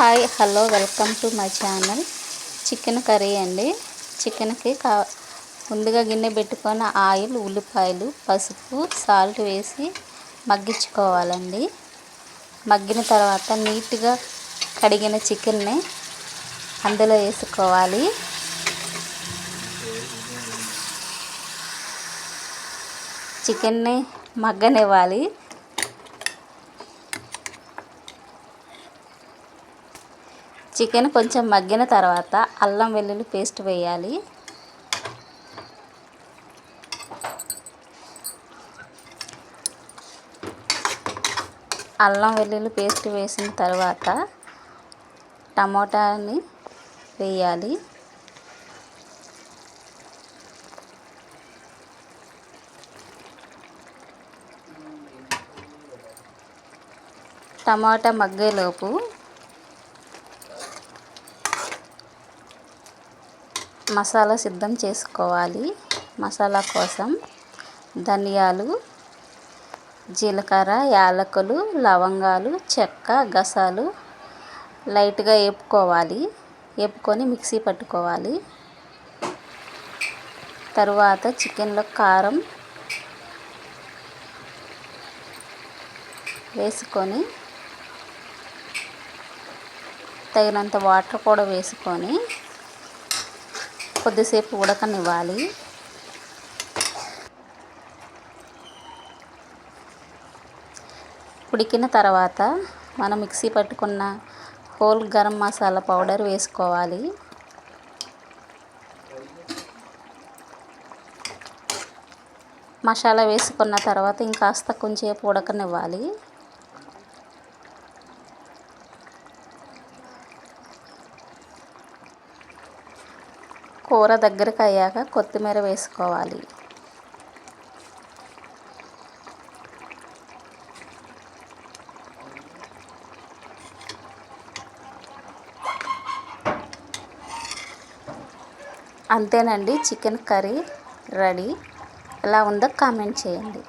Hi hello welcome to my channel. Chicken curry అండి. చికెన్కి కా ముందుగా గిన్నె పెట్టుకొని ఆయిల్ ఉల్లిపాయలు పసుపు సాల్ట్ వేసి మగ్గించుకోవాలండి. మగ్గిన తర్వాత నీట్గా కడిగిన చికెన్ని అందులో వేసుకోవాలి. చికెన్ని మగ్గనివ్వాలి. చికెన్ కొంచెం మగ్గిన తర్వాత అల్లం వెల్లుల్లి పేస్ట్ వేయాలి. అల్లం వెల్లుల్లి పేస్ట్ వేసిన తర్వాత టమోటాని వేయాలి. టమాటా మగ్గేలోపు మసాలా సిద్ధం చేసుకోవాలి. మసాలా కోసం ధనియాలు జీలకర్ర యాలకులు లవంగాలు చెక్క గసాలు లైట్గా వేపుకోవాలి వేపుకొని మిక్సీ పట్టుకోవాలి. తరువాత చికెన్లో కారం వేసుకొని తగినంత వాటర్ కూడా వేసుకొని కొద్దిసేపు ఉడకనివ్వాలి. ఉడికిన తర్వాత మనం మిక్సీ పట్టుకున్న హోల్ గరం మసాలా పౌడర్ వేసుకోవాలి. మసాలా వేసుకున్న తర్వాత ఇంకాస్త కొంచెంసేపు ఉడకనివ్వాలి. కూర దగ్గరకు అయ్యాక కొత్తిమీర వేసుకోవాలి. అంతేనండి చికెన్ కర్రీ రెడీ. ఎలా ఉందో కామెంట్ చేయండి.